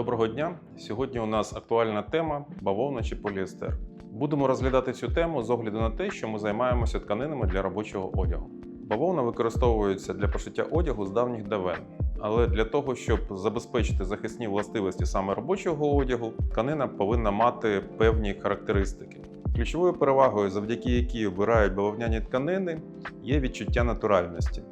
Доброго дня! Сьогодні у нас актуальна тема бавовна чи поліестер. Будемо розглядати цю тему з огляду на те, що ми займаємося тканинами для робочого одягу. Бавовна використовується для пошиття одягу з давніх давен. Але для того, щоб забезпечити захисні властивості саме робочого одягу, тканина повинна мати певні характеристики. Ключовою перевагою, завдяки якій обирають бавовняні тканини, є відчуття натуральності.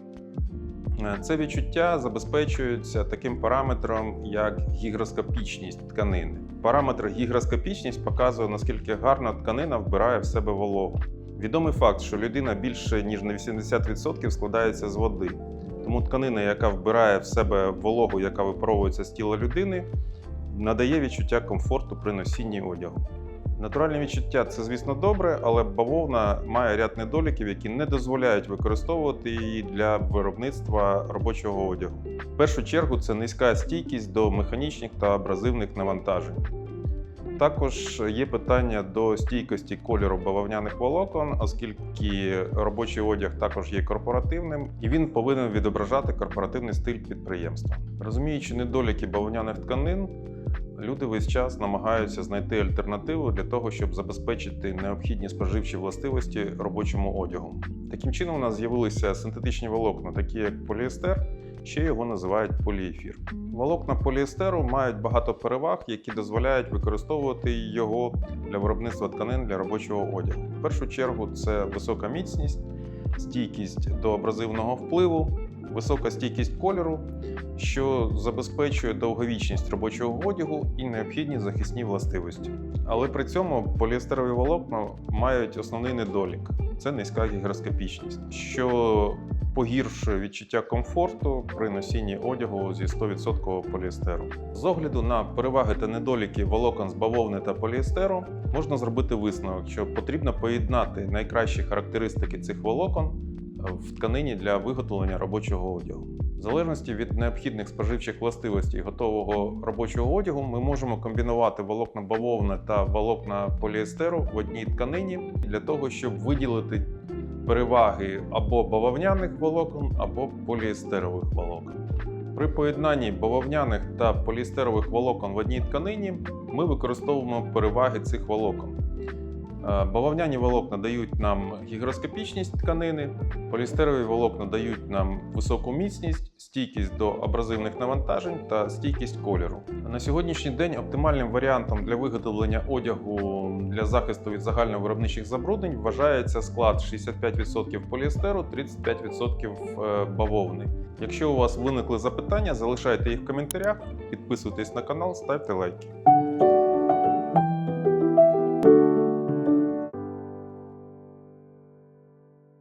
Е, Це відчуття забезпечується таким параметром, як гігроскопічність тканини. Параметр гігроскопічність показує, наскільки гарно тканина вбирає в себе вологу. Відомий факт, що людина більше ніж на 80% складається з води. Тому тканина, яка вбирає в себе вологу, яка випаровується з тіла людини, надає відчуття комфорту при носінні одягу. Натуральне відчуття це, звісно, добре, але бавовна має ряд недоліків, які не дозволяють використовувати її для виробництва робочого одягу. В першу чергу це низька стійкість до механічних та абразивних навантажень. Також є питання до стійкості кольору бавовняних волокон, оскільки робочий одяг також є корпоративним, і він повинен відображати корпоративний стиль підприємства. Розуміючи недоліки бавовняних тканин, люди весь час намагаються знайти альтернативу для того, щоб забезпечити необхідні споживчі властивості робочому одягу. Таким чином, у нас з'явилися синтетичні волокна, такі як поліестер, ще його називають поліефір. Волокна поліестеру мають багато переваг, які дозволяють використовувати його для виробництва тканин для робочого одягу. В першу чергу це висока міцність, стійкість до абразивного впливу, висока стійкість кольору, що забезпечує довговічність робочого одягу і необхідні захисні властивості. Але при цьому поліестерові волокна мають основний недолік це низька гігроскопічність, що погіршує відчуття комфорту при носінні одягу зі 100% поліестеру. З огляду на переваги та недоліки волокон з бавовни та поліестеру можна зробити висновок, що потрібно поєднати найкращі характеристики цих волокон в тканині для виготовлення робочого одягу. В залежності від необхідних споживчих властивостей готового робочого одягу, ми можемо комбінувати волокна бавовни та волокна поліестеру в одній тканині для того, щоб виділити переваги або бавовняних волокон, або поліестерових волокон. При поєднанні бавовняних та поліестерових волокон в одній тканині ми використовуємо переваги цих волокон. Е, Бавовняні волокна дають нам гігроскопічність тканини, поліестерові волокна дають нам високу міцність, стійкість до абразивних навантажень та стійкість кольору. На сьогоднішній день оптимальним варіантом для виготовлення одягу для захисту від загальновиробничих забруднень вважається склад 65% поліестеру, 35% е, бавовни. Якщо у вас виникли запитання, залишайте їх в коментарях, підписуйтесь на канал, ставте лайки.